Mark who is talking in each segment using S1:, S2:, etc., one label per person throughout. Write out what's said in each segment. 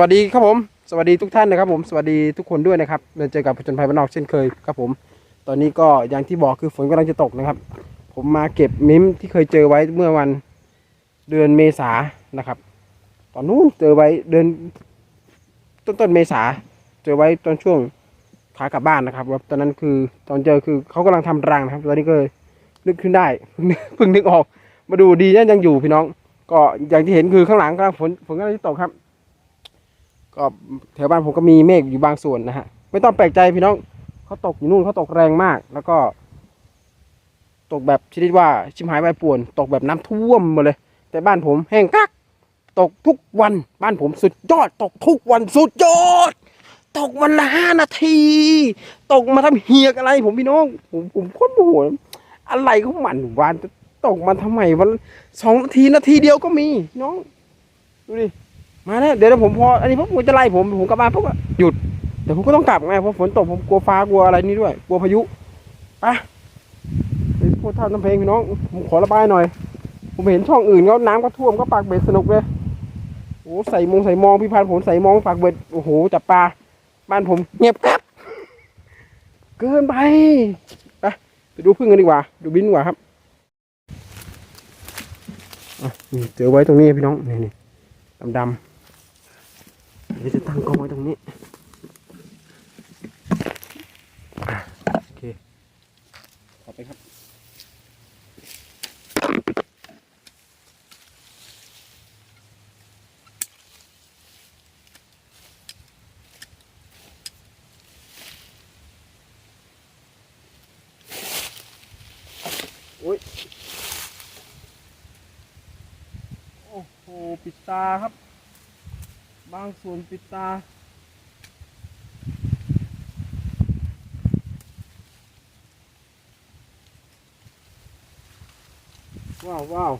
S1: วัสดีครับผม สวัสดีทุกท่านนะครับ ผมสวัสดีทุกคนด้วยนะครับเดินเจอกับผจญภัยบ้านนอกเช่นเคยครับผม ตอนนี้ก็อย่างที่บอกคือฝนกำลังจะตกนะครับ ผมมาเก็บมิ้มที่เคยเจอไว้เมื่อวันเดือนเมษานะครับ ตอนนู้นเจอไว้เดือนต้นต้นเมษาเจอไว้ตอนช่วงขากลับบ้านนะครับว่าตอนนั้นคือตอนเจอคือเขากำลังทำรังนะครับตอนนี้ก็ลยนึกขึ้นได้เพิ่งนึกเพิ่งนึกออก มาดูดีนะยังอยู่พี่น้อง ก็อย่างที่เห็นคือข้างหลังกำลังฝนฝนกำลังจะตกครับ ก็แถวบ้านผมก็มีเมฆอยู่บางส่วนนะฮะ ไม่ต้องแปลกใจพี่น้องเขาตกอยู่นู่นเขาตกแรงมาก แล้วก็ ตกแบบชนิดว่าชิมหายไปป่วน ตกแบบน้ำท่วมมดเลย แต่บ้านผมแห้งกักตกทุกวันบ้านผมสุดยอด ตกทุกวันสุดยอด ตกวันละห้านาที ตกมาทำเฮียกอะไร ผมพี่น้อง ผมผมโคตรโมโหอะไรของมันวานตกมาทำไมวันสองนาทีนาทีเดียวก็มีน้อง ดูดิ มาแล้วเดี๋ยวผมพออันนี้พวกผมจะไล่ผมผมกลับบ้านพวกหยุดแต่ผมก็ต้องกลับไงเพราะฝนตกผมกลัวฟ้ากลัวอะไรนี่ด้วย กลัวพายุไปไปพูดท่าน้ำเพลงพี่น้องผมขอระบายหน่อย ผมเห็นช่องอื่นเขาน้ำก็ท่วมก็ปากเบ็ดสนุกเลยโอ้ใส่มงใส่มองพี่พันผมใส่มองปากเบ็ดโอ้โหจับปลาบ้านผมเงียบกรับเกินไปไปไปดูพึ่งกันดีกว่า ดูบินดีกว่าครับอะเจอไว้ตรงนี้พี่น้องนี่นี่ดำๆ เดี๋ยวจะตั้งกล้องไว้ตรงนี้โอเคขอไปครับโอ้ยโอ้โหปิดตาครับ บางส่วนปิดตา ว้าวว้าว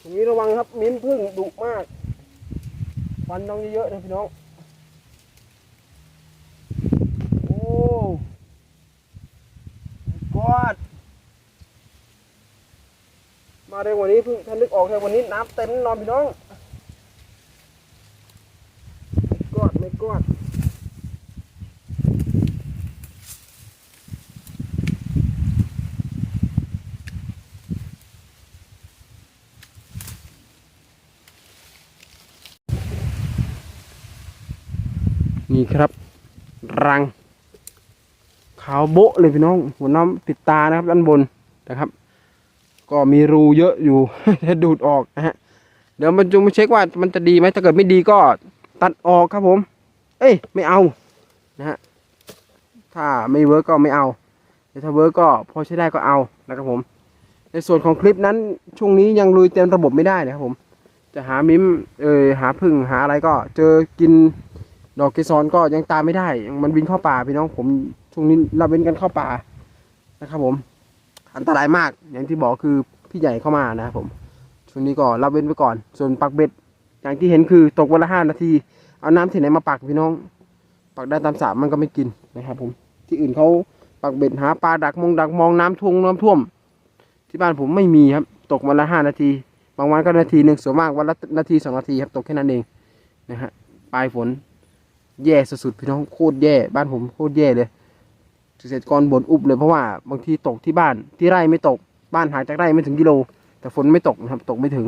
S1: ตรงนี้ระวังครับมิ้นพึ่งดุมากฟันต้องเยอะๆนะพี่น้อง โอ้ กอดมาเร็วกว่านี้เพิ่งท่านนึกออกแค่วันนี้น้ำเต็มนอนพี่น้องไม่กอดไม่กอดนี่ครับ รัง ขาวโบ๊ะเลยพี่น้อง หัวน้ำปิดตานะครับด้านบนนะครับ ก็มีรูเยอะอยู่จะดูดออกนะฮะเดี๋ยวมันจุมาเช็คว่ามันจะดีไหมถ้าเกิดไม่ดีก็ตัดออกครับผม เอ้ยไม่เอานะฮะถ้าไม่เวิร์กก็ไม่เอาแต่ถ้าเวิร์กก็พอใช้ได้ก็เอานะครับผม ในส่วนของคลิปนั้นช่วงนี้ยังลุยเต็มระบบไม่ได้นะครับผม จะหามิมเออหาพึ่งหาอะไรก็ เจอกินดอกเกสรก็ยังตามไม่ได้ มันบินเข้าป่าพี่น้องผม ช่วงนี้เราเว้นกันเข้าป่านะครับ ผม อันตรายมากอย่างที่บอกคือพี่ใหญ่เข้ามานะครับผมช่วงนี้ก็รับเว้นไว้ก่อน ส่วนปักเบ็ด อย่างที่เห็นคือตกวันละห้านาที เอาน้ำที่ไหนมาปักพี่น้อง ปักได้ตามสระมันก็ไม่กินนะครับผม ที่อื่นเขาปักเบ็ดหาปลาดักมองดักมองน้ำท่วมน้ำท่วม ที่บ้านผมไม่มีครับ ตกวันละห้านาที บางวันก็นาทีหนึ่งส่วนมากวันละนาทีสองนาทีครับตกแค่นั้นเองนะฮะปลายฝนแย่สุดๆพี่น้องโคตรแย่ บ้านผมโคตรแย่เลย เกษตรกรบ่นอุบเลยเพราะว่าบางทีตกที่บ้านที่ไร่ไม่ตกบ้านห่างจากไร่ไม่ถึงกิโล แต่ฝนไม่ตกนะครับ ตกไม่ถึง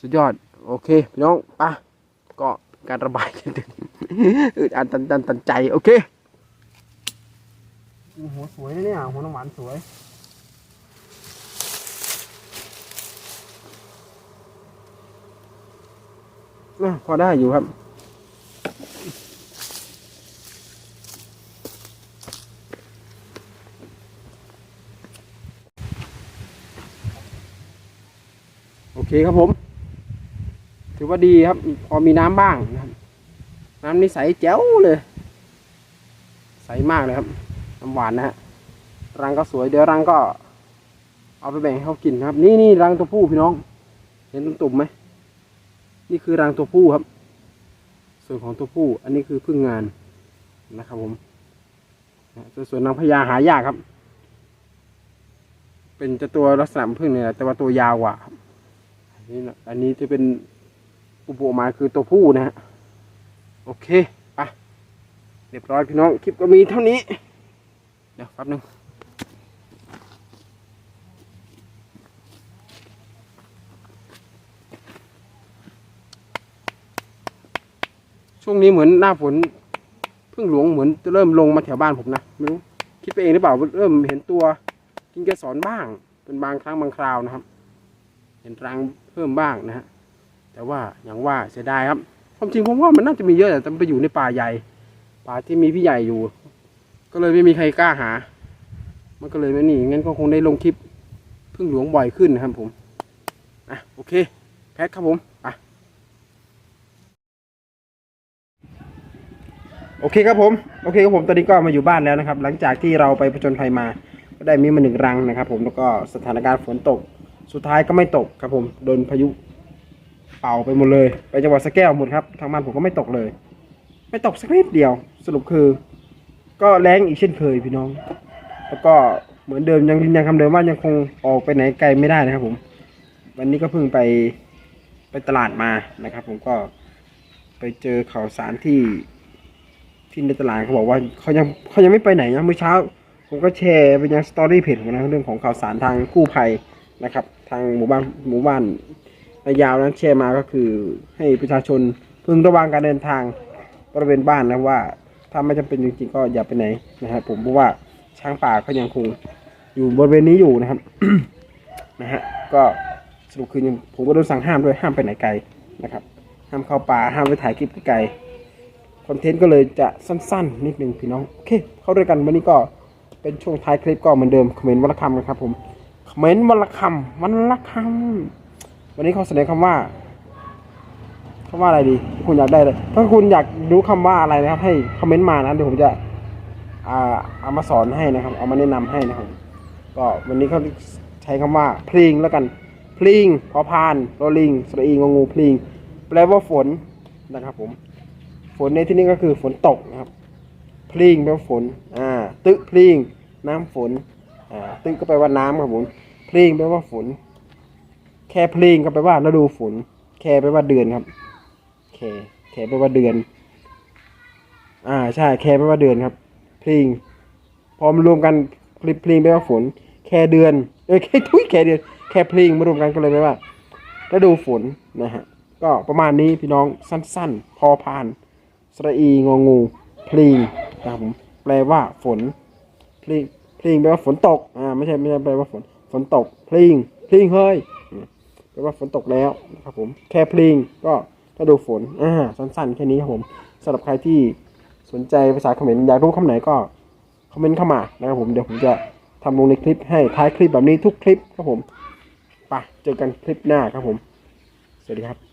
S1: สุดยอด โอเคพี่น้องไปะก็การระบายกันถึงอึดอัดตันตันตันใจ โอเคหัวสวยนะเนี่ยหัวน้ำหวานสวยอะพอได้อยู่ครับ เคครับผม ถือว่าดีครับ พอมีน้ำบ้างนะครับน้ำนี่ใสแจ๋วเลย ใสมากเลยครับน้ำหวานนะฮะรังก็สวยเดี๋ยวรังก็ เอาไปแบ่งให้เขากินครับ นี่นี่รังตัวผู้พี่น้อง เห็นตุ่มไหมนี่คือรังตัวผู้ครับ ส่วนของตัวผู้ อันนี้คือพึ่งงานนะครับผมนส่วนนางพญาหายากครับ เป็นจะตัวลักษณะพึ่งเนี่ยแต่ว่าตัวยาวกว่า นนี้นะอันนี้จะเป็นอุปมาคือตัวผู้นะฮะ โอเคไปเรียบร้อยพี่น้อง คลิปก็มีเท่านี้ เดี๋ยวแป๊บนึงช่วงนี้เหมือนหน้าฝนพึ่งหลวงเหมือนจะเริ่มลงมาแถวบ้านผมนะไม่รู้คิดไปเองหรือเปล่าเริ่มเห็นตัวกินเกสรบ้าง เป็นบางครั้งบางคราวนะครับ เห็นรัง พิ่มบ้างนะฮะแต่ว่าอย่างว่าเสียดายครับความจริงผมว่ามันน่าจะมีเยอะแต่มันไปอยู่ในป่าใหญ่ ป่าที่มีพี่ใหญ่อยู่ ก็เลยไม่มีใครกล้าหา มันก็เลยไม่หนีงั้นก็คงได้ลงคลิปพึ่งหลวงบ่อยขึ้นนะครับผมอะโอเค แพ็คครับผมไปโอเคครับผมโอเคครับผมตอนนี้ก็มาอยู่บ้านแล้วนะครับ หลังจากที่เราไปผจญภัยมา ก็ได้มีมาหนึ่งรังนะครับ ผมแล้วก็สถานการณ์ฝนตก สุดท้ายก็ไม่ตกครับผมโดนพายุเป่าไปหมดเลย ไปจังหวัดสแก้วหมดครับ ทางบ้านผมก็ไม่ตกเลย ไม่ตกสักนิดเดียว สรุปคือ ก็แรงอีกเช่นเคยพี่น้อง แล้วก็เหมือนเดิมยังยืนยันคำเดิมว่ายังคงออกไปไหนไกลไม่ได้นะครับผม วันนี้ก็เพิ่งไปไปตลาดมานะครับ ผมก็ไปเจอข่าวสารที่ที่ในตลาดเขาบอกว่าเขายังเขายังไม่ไปไหนนะเมื่อเช้า ผมก็แชร์ไปยังสตอรี่เพจของนะเรื่องของข่าวสารทางกู้ภัย นะครับ ทางหมู่บ้านหมู่บ้านนายาวนั้นแชร์มาก็คือให้ประชาชนพึงระวังการเดินทางบริเวณบ้านนะว่าถ้าไม่จำเป็นจริงๆก็อย่าไปไหนนะครับผมเพราะว่าช้างป่าก็ยังคงอยู่บริเวณนี้อยู่นะครับนะฮะก็สรุปคือยังผมก็โดนสั่งห้ามด้วยห้ามไปไหนไกลนะครับ ห้ามเข้าป่าห้ามไปถ่ายคลิปไกลคอนเทนต์ก็เลยจะสั้นๆ นิดนึงพี่น้องโอเค เข้าด้วยกันวันนี้ก็เป็นช่วงท้ายคลิปก็เหมือนเดิมคอมเมนต์วันละคำกันครับผม เมนวันละคำวันละคำวันนี้เขาเสนอคำว่าคำว่าอะไรดี คุณอยากได้เลยถ้าคุณอยากรู้คำว่าอะไรนะครับ ให้คอมเมนต์มานะเดี๋ยวผมจะอ่าเอามาสอนให้นะครับ เอามาแนะนำให้นะครับ ก็วันนี้เขาใช้คำว่าพลิงแล้วกันพลิงพอพานโรลิงสระอีงงูพลิงแปลว่าฝนนะครับ ผม ฝนในที่นี้ก็คือฝนตกนะครับพลิงแปลว่าฝน อ่า ตึพลิงน้ำฝน อ่าตึก็แปลว่าน้ำครับผมพลิงแปลว่าฝน แค่พลิงก็แปลว่าฤดูฝน แค่แปลว่าเดือนครับ แค่แค่แปลว่าเดือน อ่าใช่ แค่แปลว่าเดือนครับพลิงพอมารวมกันพลิพลิงแปลว่าฝน แค่เดือนเอ้ยแค่ทุยแค่เดือน แค่พลิงมารวมกันก็เลยแปลว่าฤดูฝนนะฮะก็ประมาณนี้พี่น้องสั้น ๆ พอพานสระอีงองูพลิงนะครับผมแปลว่าฝนพลิง พลิงแปลว่าฝนตก อ่า ไม่ใช่ไม่ใช่แปลว่าฝน ฝนตกพลิงพลิงเฮ้ยแปลว่าฝนตกแล้วนะครับผม แค่พลิงก็ฤดูฝน อ่า สั้นๆ แค่นี้ครับผมสำหรับใครที่สนใจภาษาเขมรอยากรู้คำไหนก็คอมเมนต์เข้ามานะครับผม เดี๋ยวผมจะทำลงในคลิปให้ท้ายคลิปแบบนี้ทุกคลิปครับผม ไป เจอกันคลิปหน้าครับผม สวัสดีครับ